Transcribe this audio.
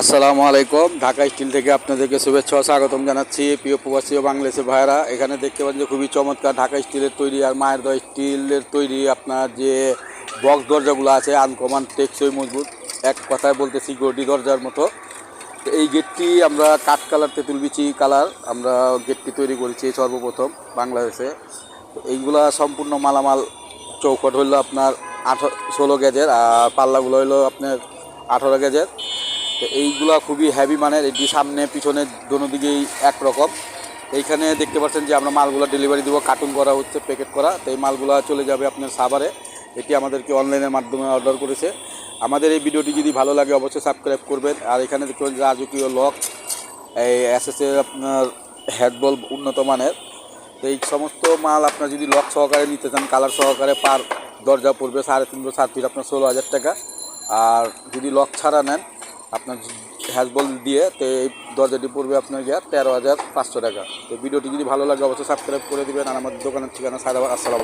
আসসালামু আলাইকুম। ঢাকা স্টিল থেকে আপনাদেরকে শুভেচ্ছা স্বাগতম জানাচ্ছি প্রিয় প্রবাসী বাংলাদেশের ভাইয়েরা। এখানে দেখতে পাচ্ছেন যে খুবই চমৎকার ঢাকা স্টিলের তৈরি আর মায়ের দয় স্টিলের তৈরি আপনার যে বক্স দরজাগুলো আছে, আনকমান, টেকসই, মজবুত। এক কথায় বলতেছি, গডি দরজার মতো। এই গেটটি আমরা কাঠ কালার, তেঁতুল বিচি কালার আমরা গেটটি তৈরি করেছি সর্বপ্রথম বাংলাদেশে। এইগুলা সম্পূর্ণ মালামাল চৌকট হইল আপনার আঠারো, ষোলো গেজের, আর পাল্লাগুলো হইল আপনার আঠারো গেজের তো এইগুলা খুবই হ্যাভি মানের, এটি সামনে, পিছনে, দোনো দিকেই একরকম। এইখানে দেখতে পাচ্ছেন যে আমরা মালগুলো ডেলিভারি দেবো কার্টুন করা হচ্ছে প্যাকেট করা। তো এই মালগুলো চলে যাবে আপনার সাভারে। এটি আমাদেরকে অনলাইনের মাধ্যমে অর্ডার করেছে। আমাদের এই ভিডিওটি যদি ভালো লাগে, অবশ্যই সাবস্ক্রাইব করবেন। আর এখানে দেখতে পাচ্ছেন রাজকীয় লক এই এসএসের আপনার হেডবল উন্নত মানের। তো এই সমস্ত মাল আপনার যদি লক সহকারে নিতে চান কালার সহকারে পার দরজা পড়বে সাড়ে তিনশো সাত ফিট আপনার ষোলো হাজার টাকা। আর যদি লক ছাড়া নেন, আপনার হ্যাজবল দিয়ে, তো এই দরজাটি পড়বে আপনার গিয়া তেরো হাজার পাঁচশো টাকা। তো ভিডিওটি যদি ভালো লাগে, অবশ্যই সাবস্ক্রাইব করে দেবেন, আর আমাদের দোকানের ঠিকানা সাদা আসসালাম